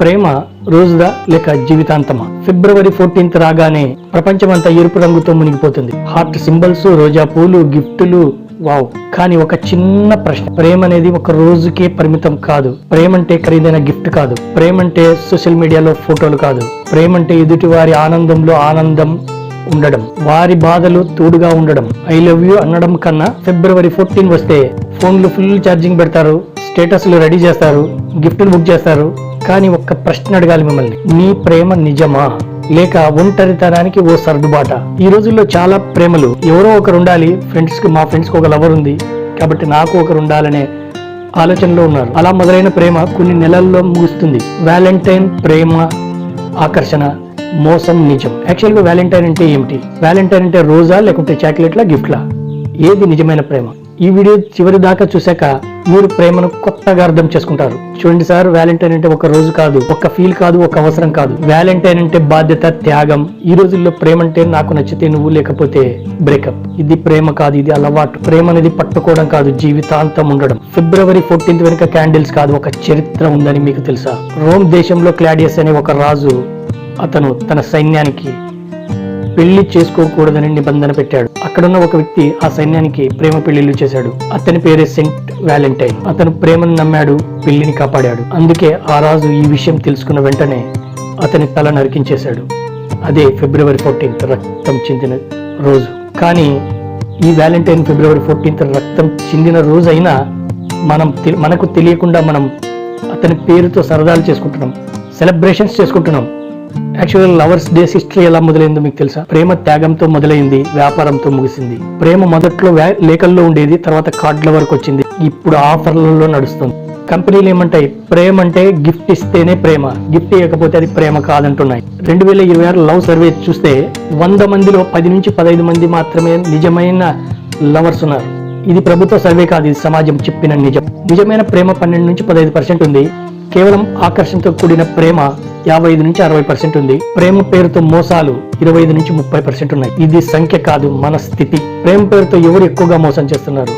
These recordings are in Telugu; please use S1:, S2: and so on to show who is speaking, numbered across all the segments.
S1: ప్రేమ రోజుదా లేక జీవితాంతమా? ఫిబ్రవరి ఫోర్టీన్త్ రాగానే ప్రపంచమంతా ఎరుపు రంగుతో మునిగిపోతుంది. హార్ట్ సింబల్స్ రోజా పూలు గిఫ్టులు వావ్. కానీ ఒక చిన్న ప్రశ్న. ప్రేమ అనేది ఒక రోజుకే పరిమితం కాదు. ప్రేమ అంటే ఖరీదైన గిఫ్ట్ కాదు. ప్రేమ అంటే సోషల్ మీడియాలో ఫోటోలు కాదు. ప్రేమ అంటే ఎదుటి వారి ఆనందంలో ఆనందం ఉండడం. వారి బాధలు తోడుగా ఉండడం. ఐ లవ్ యూ అనడం కన్నా ఫిబ్రవరి ఫోర్టీన్ వస్తే ఫోన్లు ఫుల్ ఛార్జింగ్ పెడతారు. స్టేటస్లు రెడీ చేస్తారు. గిఫ్ట్లు బుక్ చేస్తారు. కానీ ఒక్క ప్రశ్న అడగాలి మిమ్మల్ని. నీ ప్రేమ నిజమా? లేక ఒంటరితనానికి ఓ సర్దుబాట? ఈ రోజుల్లో చాలా ప్రేమలు. ఎవరో ఒకరు ఉండాలి. ఫ్రెండ్స్కి మా ఫ్రెండ్స్కి ఒక లవర్ ఉంది. కాబట్టి నాకు ఒకరు ఉండాలనే ఆలోచనలో ఉన్నారు. అలా మొదలైన ప్రేమ కొన్ని నెలల్లో ముగుస్తుంది. వ్యాలంటైన్ ప్రేమ ఆకర్షణ మోసం నిజం. యాక్చువల్గా వ్యాలంటైన్ అంటే ఏమిటి? వ్యాలంటైన్ అంటే రోజా లేకుంటే చాక్లెట్లా గిఫ్ట్లా? ఏది నిజమైన ప్రేమ? ఈ వీడియో చివరి దాకా చూశాక మీరు ప్రేమను కొత్తగా అర్థం చేసుకుంటారు. చూడండి సార్ వ్యాలంటైన్ అంటే ఒక రోజు కాదు ఒక ఫీల్ కాదు ఒక అవసరం కాదు. వ్యాలంటైన్ అంటే బాధ్యత త్యాగం. ఈ రోజుల్లో ప్రేమ అంటే నాకు నచ్చితే నువ్వు లేకపోతే బ్రేకప్ ఇది ప్రేమ కాదు ఇది అలవాటు. ప్రేమ అనేది పట్టుకోవడం కాదు జీవితాంతం ఉండడం. ఫిబ్రవరి ఫోర్టీన్త్ వెనుక క్యాండిల్స్ కాదు ఒక చరిత్ర ఉందని మీకు తెలుసా? రోమ్ దేశంలో క్లాడియస్ అనే ఒక రాజు అతను తన సైన్యానికి పెళ్ళి చేసుకోకూడదని నిబంధన పెట్టాడు. అక్కడున్న ఒక వ్యక్తి ఆ సైన్యానికి ప్రేమ పెళ్ళిళ్ళు చేశాడు. అతని పేరే సెంట్ వ్యాలంటైన్. అతను ప్రేమను నమ్మాడు పెళ్ళిని కాపాడాడు. అందుకే ఆ రాజు ఈ విషయం తెలుసుకున్న వెంటనే అతని తల నరికించేశాడు. అదే ఫిబ్రవరి ఫోర్టీన్త్ రక్తం చెందిన రోజు. కానీ ఈ వ్యాలంటైన్ ఫిబ్రవరి ఫోర్టీన్త్ రక్తం చెందిన రోజు అయినా మనం మనకు తెలియకుండా మనం అతని పేరుతో సరదాలు చేసుకుంటున్నాం. సెలబ్రేషన్స్ చేసుకుంటున్నాం. యాక్చువల్ లవర్స్ డేస్ హిస్టరీ ఎలా మొదలైందో మీకు తెలుసా? ప్రేమ త్యాగంతో మొదలైంది వ్యాపారంతో ముగిసింది. ప్రేమ మొదట్లో లేఖల్లో ఉండేది తర్వాత కార్డుల వరకు వచ్చింది. ఇప్పుడు ఆఫర్లలో నడుస్తుంది. కంపెనీలు ఏమంటాయి? ప్రేమ అంటే గిఫ్ట్ ఇస్తేనే ప్రేమ. గిఫ్ట్ ఇవ్వకపోతే అది ప్రేమ కాదంటున్నాయి. రెండు వేల ఇరవై ఆరు లవ్ సర్వే చూస్తే వంద మందిలో పది నుంచి పదహైదు మంది మాత్రమే నిజమైన లవర్స్ ఉన్నారు. ఇది ప్రభుత్వ సర్వే కాదు ఇది సమాజం చెప్పిన నిజం. నిజమైన ప్రేమ పన్నెండు నుంచి పదహైదు పర్సెంట్ ఉంది. కేవలం ఆకర్షణతో కూడిన ప్రేమ యాభై ఐదు నుంచి అరవై పర్సెంట్ ఉంది. ప్రేమ పేరుతో మోసాలు ఇరవై ఐదు నుంచి ముప్పై పర్సెంట్ ఉన్నాయి. ఇది సంఖ్య కాదు మన స్థితి. ప్రేమ పేరుతో ఎవరు ఎక్కువగా మోసం చేస్తున్నారు?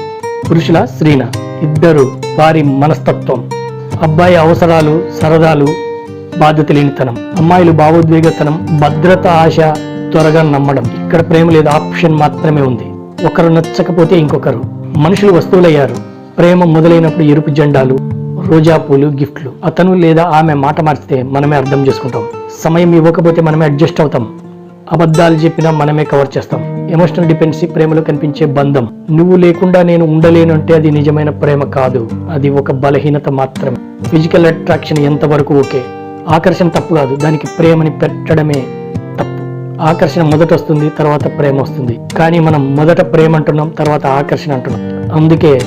S1: పురుషుల స్త్రీన ఇద్దరు వారి మనస్తత్వం. అబ్బాయి అవసరాలు సరదాలు బాధ్యత లేనితనం అమ్మాయిలు భావోద్వేగతనం భద్రత ఆశ త్వరగా నమ్మడం. ఇక్కడ ప్రేమ లేదు ఆప్షన్ మాత్రమే ఉంది. ఒకరు నచ్చకపోతే ఇంకొకరు. మనుషులు వస్తువులయ్యారు. ప్రేమ మొదలైనప్పుడు ఎరుపు జెండాలు రోజా పూలు గిఫ్ట్లు. అతను లేదా ఆమె మాట మార్చితే మనమే అర్థం చేసుకుంటాం. సమయం ఇవ్వకపోతే మనమే అడ్జస్ట్ అవుతాం. అబద్ధాలు చెప్పినా మనమే కవర్ చేస్తాం. ఎమోషనల్ డిపెండెన్సీ ప్రేమలో కనిపించే బంధం. నువ్వు లేకుండా నేను ఉండలేను అంటే అది నిజమైన ప్రేమ కాదు. అది ఒక బలహీనత మాత్రమే. ఫిజికల్ అట్రాక్షన్ ఎంతవరకు ఓకే? ఆకర్షణ తప్పు కాదు. దానికి ప్రేమని పెట్టడమే తప్పు. ఆకర్షణ మొదట వస్తుంది తర్వాత ప్రేమ వస్తుంది. కానీ మనం మొదట ప్రేమ అంటున్నాం తర్వాత ఆకర్షణ అంటున్నాం. అందుకే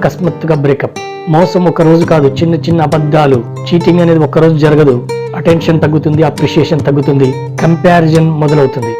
S1: అకస్మాత్తుగా బ్రేకప్. మోసం ఒక రోజు కాదు చిన్న చిన్న అబద్ధాలు. చీటింగ్ అనేది ఒక రోజు జరగదు. అటెన్షన్ తగ్గుతుంది అప్రిషియేషన్ తగ్గుతుంది కంపారిజన్ మొదలవుతుంది.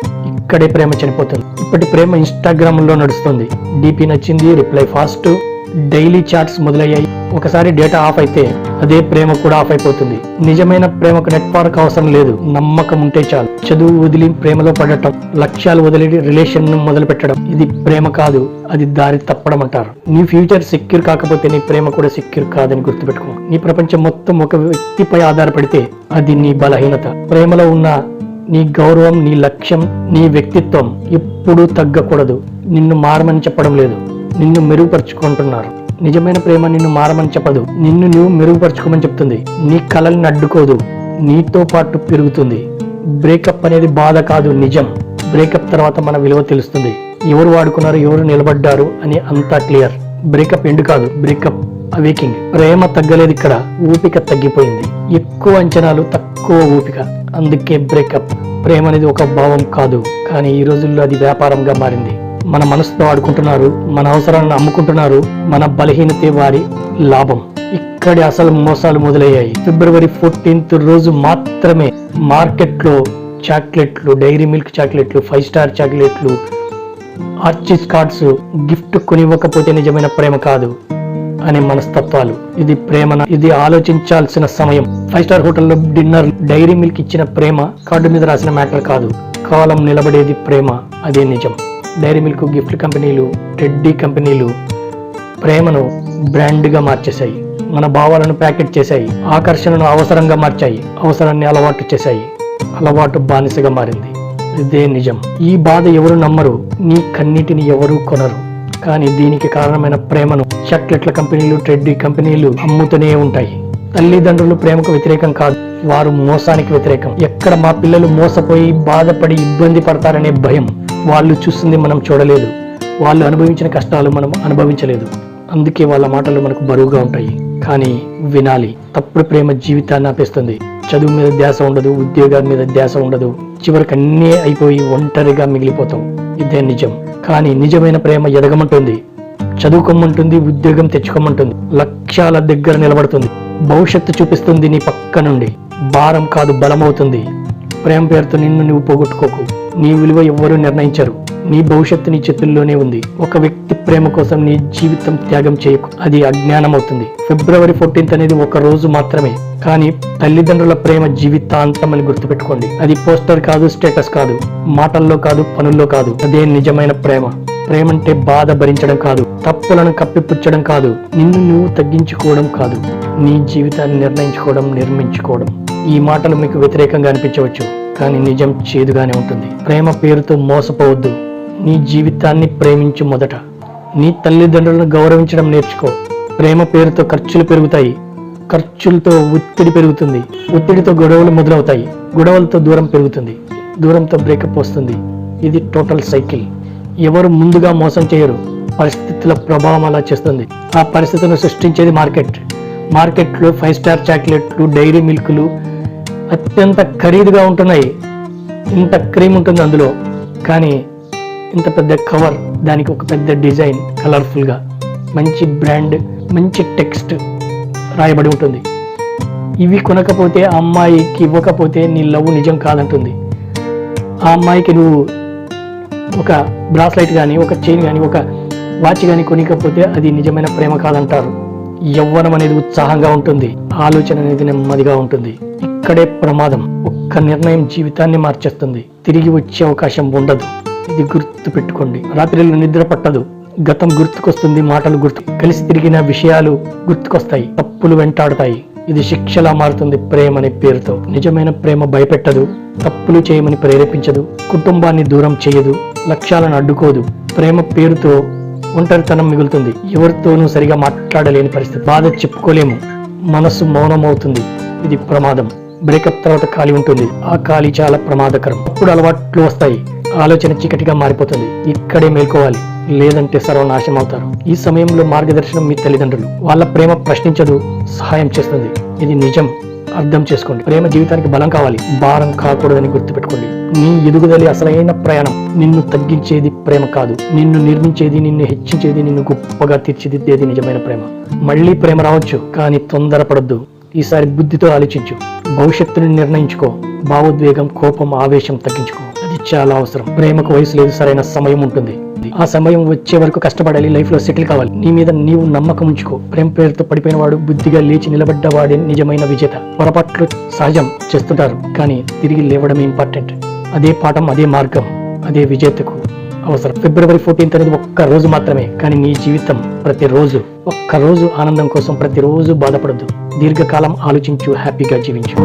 S1: ఇక్కడే ప్రేమ చనిపోతుంది. ఇప్పటి ప్రేమ ఇన్స్టాగ్రామ్లో నడుస్తుంది. డిపి నచ్చింది రిప్లై ఫాస్ట్. డైలీ చాట్స్ మొదలయ్యాయి. ఒకసారి డేటా ఆఫ్ అయితే అదే ప్రేమ కూడా ఆఫ్ అయిపోతుంది. నిజమైన ప్రేమకు నెట్వర్క్ అవసరం లేదు. నమ్మకం ఉంటే చాలు. చదువు వదిలి ప్రేమలో పడటం లక్ష్యాలు వదిలి రిలేషన్ను మొదలు పెట్టడం ఇది ప్రేమ కాదు అది దారి తప్పడం అంటారు నీ ఫ్యూచర్ సెక్యూర్ కాకపోతే నీ ప్రేమ కూడా సెక్యూర్ కాదని గుర్తుపెట్టుకో. నీ ప్రపంచం మొత్తం ఒక వ్యక్తిపై ఆధారపడితే అది నీ బలహీనత. ప్రేమలో ఉన్న నీ గౌరవం నీ లక్ష్యం నీ వ్యక్తిత్వం ఎప్పుడూ తగ్గకూడదు. నిన్ను మారమని చెప్పడం లేదు. నిన్ను మెరుగుపరుచుకుంటున్నారు. నిజమైన ప్రేమ నిన్ను మారమని చెప్పదు. నిన్ను నువ్వు మెరుగుపరుచుకోమని చెప్తుంది. నీ కలల్ని అడ్డుకోదు నీతో పాటు పెరుగుతుంది. బ్రేకప్ అనేది బాధ కాదు నిజం. బ్రేకప్ తర్వాత మన విలువ తెలుస్తుంది. ఎవరు వాడుకున్నారు ఎవరు నిలబడ్డారు అని అంతా క్లియర్. బ్రేకప్ ఎండు కాదు బ్రేకప్ అవేకింగ్. ప్రేమ తగ్గలేదు ఇక్కడ ఊపిక తగ్గిపోయింది. ఎక్కువ అంచనాలు తక్కువ ఊపిక. అందుకే బ్రేకప్. ప్రేమ అనేది ఒక భావం కాదు కానీ ఈ రోజుల్లో అది వ్యాపారంగా మారింది. మన మనసుతో ఆడుకుంటున్నారు మన అవసరాలను అమ్ముకుంటున్నారు మన బలహీనతే వారి లాభం. ఇక్కడి అసలు మోసాలు మొదలయ్యాయి. ఫిబ్రవరి ఫోర్టీన్త్ రోజు మాత్రమే మార్కెట్లో చాక్లెట్లు డైరీ మిల్క్ చాక్లెట్లు ఫైవ్ స్టార్ చాక్లెట్లు ఆర్చిస్ కార్డ్స్ గిఫ్ట్ కొనివ్వకపోతే నిజమైన ప్రేమ కాదు అనే మనస్తత్వాలు. ఇది ప్రేమన? ఇది ఆలోచించాల్సిన సమయం. ఫైవ్ స్టార్ హోటల్లో డిన్నర్ డైరీ మిల్క్ ఇచ్చిన ప్రేమ కార్డు మీద రాసిన మ్యాటర్ కాదు. కాలం నిలబడేది ప్రేమ. అదే నిజం. డైరీ మిల్క్ గిఫ్ట్ కంపెనీలు టెడ్డీ కంపెనీలు ప్రేమను బ్రాండ్గా మార్చేశాయి. మన భావాలను ప్యాకెట్ చేశాయి. ఆకర్షణను అవసరంగా మార్చాయి. అవసరాన్ని అలవాటు చేశాయి. అలవాటు బానిసగా మారింది. ఇదే నిజం. ఈ బాధ ఎవరు నమ్మరు. నీ కన్నిటిని ఎవరూ కొనరు. కానీ దీనికి కారణమైన ప్రేమను చాక్లెట్ల కంపెనీలు ట్రెడ్డీ కంపెనీలు అమ్ముతూనే ఉంటాయి. తల్లిదండ్రులు ప్రేమకు వ్యతిరేకం కాదు. వారు మోసానికి వ్యతిరేకం. ఎక్కడ మా పిల్లలు మోసపోయి బాధపడి ఇబ్బంది పడతారనే భయం. వాళ్ళు చూస్తుంది మనం చూడలేదు. వాళ్ళు అనుభవించిన కష్టాలు మనం అనుభవించలేదు. అందుకే వాళ్ళ మాటలు మనకు బరువుగా ఉంటాయి. కానీ వినాలి. తప్పుడు ప్రేమ జీవితాన్ని ఆపేస్తుంది. చదువు మీద ధ్యాస ఉండదు ఉద్యోగాల మీద ధ్యాస ఉండదు. చివరికి అన్నీ అయిపోయి ఒంటరిగా మిగిలిపోతాం. ఇదే నిజం. కానీ నిజమైన ప్రేమ ఎదగమంటుంది. చదువుకోమంటుంది ఉద్యోగం తెచ్చుకోమంటుంది. లక్ష్యాల దగ్గర నిలబడుతుంది. భవిష్యత్తు చూపిస్తుంది నీ పక్క నుండి. భారం కాదు బలమవుతుంది. ప్రేమ పేరుతో నిన్ను నువ్వు పోగొట్టుకోకు. నీ విలువ ఎవ్వరూ నిర్ణయించరు. నీ భవిష్యత్తు నీ చేతుల్లోనే ఉంది. ఒక వ్యక్తి ప్రేమ కోసం నీ జీవితం త్యాగం చేయకు. అది అజ్ఞానం అవుతుంది ఫిబ్రవరి ఫోర్టీన్త్ అనేది ఒక రోజు మాత్రమే. కానీ తల్లిదండ్రుల ప్రేమ జీవితాంతం అని గుర్తుపెట్టుకోండి. అది పోస్టర్ కాదు స్టేటస్ కాదు. మాటల్లో కాదు పనుల్లో కాదు. అదే నిజమైన ప్రేమ. ప్రేమంటే బాధ భరించడం కాదు. తప్పులను కప్పిపుచ్చడం కాదు. నిన్ను నువ్వు తగ్గించుకోవడం కాదు. నీ జీవితాన్ని నిర్ణయించుకోవడం నిర్మించుకోవడం. ఈ మాటలు మీకు వ్యతిరేకంగా అనిపించవచ్చు కానీ నిజం చేదుగానే ఉంటుంది. ప్రేమ పేరుతో మోసపోవద్దు. నీ జీవితాన్ని ప్రేమించు మొదట. నీ తల్లిదండ్రులను గౌరవించడం నేర్చుకో. ప్రేమ పేరుతో ఖర్చులు పెరుగుతాయి. ఖర్చులతో ఒత్తిడి పెరుగుతుంది. ఒత్తిడితో గొడవలు మొదలవుతాయి. గొడవలతో దూరం పెరుగుతుంది. దూరంతో బ్రేకప్ వస్తుంది. ఇది టోటల్ సైకిల్. ఎవరు ముందుగా మోసం చేయరు. పరిస్థితుల ప్రభావం అలా చేస్తుంది. ఆ పరిస్థితులను సృష్టించేది మార్కెట్. మార్కెట్లో ఫైవ్ స్టార్ చాక్లెట్లు డైరీ మిల్క్లు అత్యంత ఖరీదుగా ఉంటున్నాయి. ఇంత క్రీమ్ ఉంటుంది అందులో. కానీ ఇంత పెద్ద కవర్ దానికి ఒక పెద్ద డిజైన్ కలర్ఫుల్గా. మంచి బ్రాండ్ మంచి టెక్స్ట్ రాయబడి ఉంటుంది. ఇవి కొనకపోతే ఆ అమ్మాయికి ఇవ్వకపోతే నీ లవ్ నిజం కాదంటుంది. ఆ అమ్మాయికి నువ్వు ఒక బ్రాస్లైట్ కానీ ఒక చైన్ కానీ ఒక వాచ్ కానీ కొనికపోతే అది నిజమైన ప్రేమ కాదంటారు. యవ్వనం అనేది ఉత్సాహంగా ఉంటుంది. ఆలోచన అనేది నెమ్మదిగా ఉంటుంది. ఇక్కడే ప్రమాదం. ఒక్క నిర్ణయం జీవితాన్ని మార్చేస్తుంది. తిరిగి వచ్చే అవకాశం ఉండదు. ఇది గుర్తు పెట్టుకోండి రాత్రిలో నిద్ర పట్టదు. గతం గుర్తుకొస్తుంది మాటలు గుర్తు కలిసి తిరిగిన విషయాలు గుర్తుకొస్తాయి. తప్పులు వెంటాడుతాయి. ఇది శిక్షలా మారుతుంది ప్రేమ అనే పేరుతో. నిజమైన ప్రేమ భయపెట్టదు. తప్పులు చేయమని ప్రేరేపించదు. కుటుంబాన్ని దూరం చేయదు. లక్ష్యాలను అడ్డుకోదు. ప్రేమ పేరుతో ఒంటరితనం మిగులుతుంది. ఎవరితోనూ సరిగా మాట్లాడలేని పరిస్థితి. బాధ చెప్పుకోలేము. మనసు మౌనమవుతుంది. ఇది ప్రమాదం. బ్రేకప్ తర్వాత ఖాళీ ఉంటుంది. ఆ ఖాళీ చాలా ప్రమాదకరం. అప్పుడు అలవాట్లు వస్తాయి. ఆలోచన చీకటిగా మారిపోతుంది. ఇక్కడే మేల్కోవాలి. లేదంటే సర్వనాశనం అవుతారు. ఈ సమయంలో మార్గదర్శనం మీ తల్లిదండ్రులు. వాళ్ళ ప్రేమ ప్రశ్నించదు. సహాయం చేస్తుంది. ఇది నిజం. అర్థం చేసుకోండి. ప్రేమ జీవితానికి బలం కావాలి. భారం కాకూడదని గుర్తుపెట్టుకోండి. నీ ఎదుగుదల అసలైన ప్రయాణం. నిన్ను తగ్గించేది ప్రేమ కాదు. నిన్ను నిర్మించేది నిన్ను హెచ్చించేది నిన్ను గొప్పగా తీర్చిదిద్దేది నిజమైన ప్రేమ. మళ్ళీ ప్రేమ రావచ్చు కానీ తొందరపడొద్దు. ఈసారి బుద్ధితో ఆలోచించు. భవిష్యత్తుని నిర్ణయించుకో. భావోద్వేగం కోపం ఆవేశం తగ్గించుకో. అది చాలా అవసరం. ప్రేమకు వయసు లేదు సరైన సమయం ఉంటుంది. ఆ సమయం వచ్చే వరకు కష్టపడాలి లైఫ్లో సెటిల్ కావాలి. నీ మీద నీవు నమ్మకం ఉంచుకో. ప్రేమ పేరుతో పడిపోయిన వాడు బుద్ధిగా లేచి నిలబడ్డవాడే నిజమైన విజేత. పొరపాట్లు సహజం చేస్తుంటారు కానీ తిరిగి లేవడం ఇంపార్టెంట్ అదే పాఠం అదే మార్గం అదే విజేతకు. అవసరం. ఫిబ్రవరి ఫోర్టీన్త్ అనేది ఒక్క రోజు మాత్రమే. కానీ నీ జీవితం ప్రతిరోజు ఒక్క రోజు ఆనందం కోసం ప్రతిరోజు బాధపడద్దు. దీర్ఘకాలం ఆలోచించు హ్యాపీగా జీవించు.